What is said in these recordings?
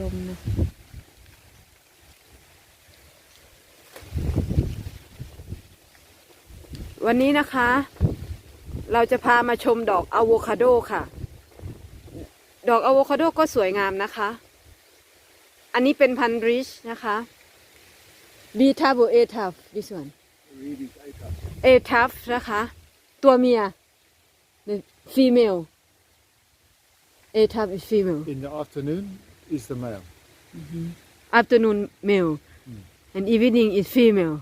ลมนะวันนี้นะคะ เราจะพามาชมดอกอะโวคาโดค่ะ ดอกอะโวคาโดก็สวยงามนะคะ อันนี้เป็นพันธุ์ริชนะคะบีทับเอทับดิส่วนเอทัฟนะคะ ตัวเมีย female เอทัฟ is female In the afternoon is the male. afternoon male and evening is female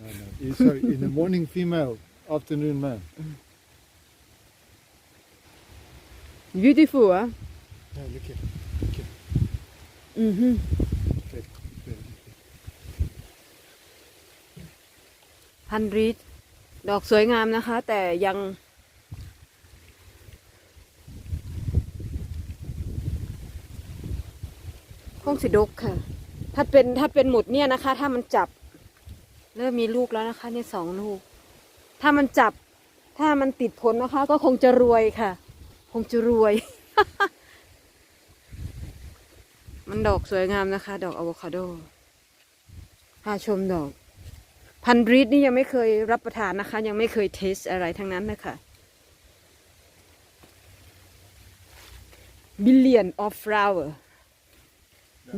No, no. Eh, Sorry, in the morning female, afternoon male. beautiful อะ No, look here. Look here. อือฮึ Okay. There, look here. พันรีดดอกสวยงามนะคะ แต่ยัง งสิดกค่ะ ถ้าเป็นถ้าเป็นหมุดเนี่ยนะคะ ถ้ามันจับ เริ่มมีลูกแล้วนะคะเนี่ยสองลูก ถ้ามันจับ ถ้ามันติดผลนะคะ ก็คงจะรวยค่ะ คงจะรวย มันดอกสวยงามนะคะ ดอกอะโวคาโดพาชมดอก พันธุ์รีดนี่ยังไม่เคยรับประทานนะคะ ยังไม่เคยเทสอะไรทั้งนั้นนะคะ billion of flower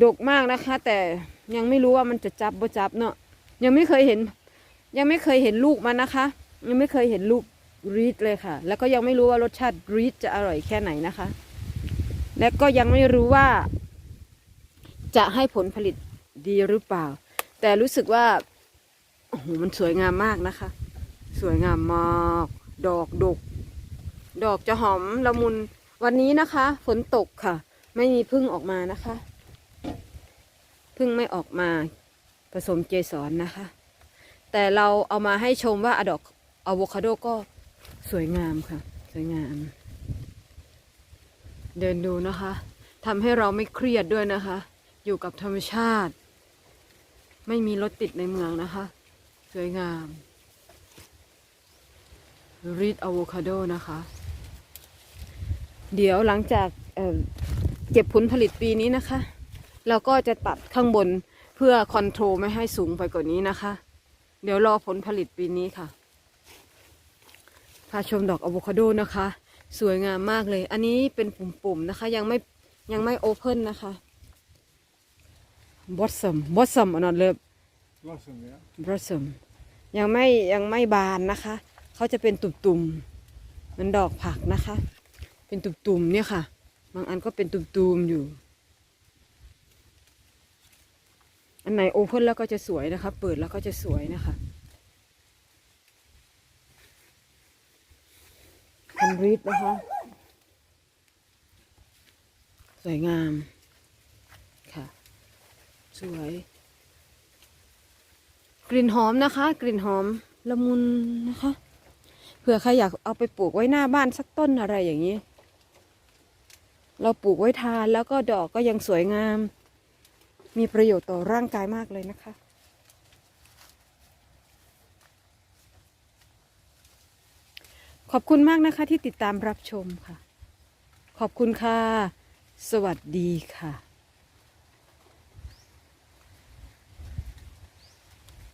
ดกมากนะคะ แต่ยังไม่รู้ว่ามันจะจับบ่จับเนาะยังไม่เคยเห็น ยังไม่เคยเห็นลูกมันนะคะ ยังไม่เคยเห็นลูกรีดเลยค่ะ แล้วก็ยังไม่รู้ว่ารสชาติรีดจะอร่อยแค่ไหนนะคะ และก็ยังไม่รู้ว่า จะให้ผลผลิตดีหรือเปล่า แต่รู้สึกว่าโอ้โหมันสวยงามมากนะคะ สวยงามมากดอกดก ดอกจะหอมละมุนวันนี้นะคะ ฝนตกค่ะ ไม่มีพึ่งออกมานะคะ พึ่งไม่ออกมาผสมเกสรนะคะ แต่เราเอามาให้ชมว่าอะดอกอะโวคาโดก็สวยงามค่ะ สวยงาม เดินดูนะคะทำให้เราไม่เครียดด้วยนะคะ อยู่กับธรรมชาติ ไม่มีรถติดในเมืองนะคะ สวยงามรีดอะโวคาโดนะคะ เดี๋ยวหลังจากเเก็บผลผลิตปีนี้นะคะ เราก็จะตัดข้างบนเพื่อคอนโทรลไม่ให้สูงไปกว่านี้นะคะ เดี๋ยวรอผลผลิตปีนี้ค่ะ พาชมดอกอะโวคาโดนะคะ สวยงามมากเลย อันนี้เป็นปุ่มๆนะคะ ยังไม่ยังไม่โอเพนนะคะบอสซัมบอสซัมอันนั้นเลย Blossom, yeah. บลอสซัมยังไม่ยังไม่บานนะคะ เขาจะเป็นตุ่มๆเหมันดอกผักนะคะ เป็นตุ่มๆเนี่ยค่ะ บางอันก็เป็นตุ่มๆอยู่ อันไหนโอเพ่นแล้วก็จะสวยนะคะ เปิดแล้วก็จะสวยนะคะพันรีดนะคะ สวยงามค่ะ สวย กลิ่นหอมนะคะ กลิ่นหอมละมุนนะคะเผื่อใครอยากเอาไปปลูกไว้หน้าบ้านสักต้นอะไรอย่างนี้ เราปลูกไว้ทานแล้วก็ดอกก็ยังสวยงาม มีประโยชน์ต่อร่างกายมากเลยนะคะ ขอบคุณมากนะคะที่ติดตามรับชมค่ะ ขอบคุณค่ะ สวัสดีค่ะ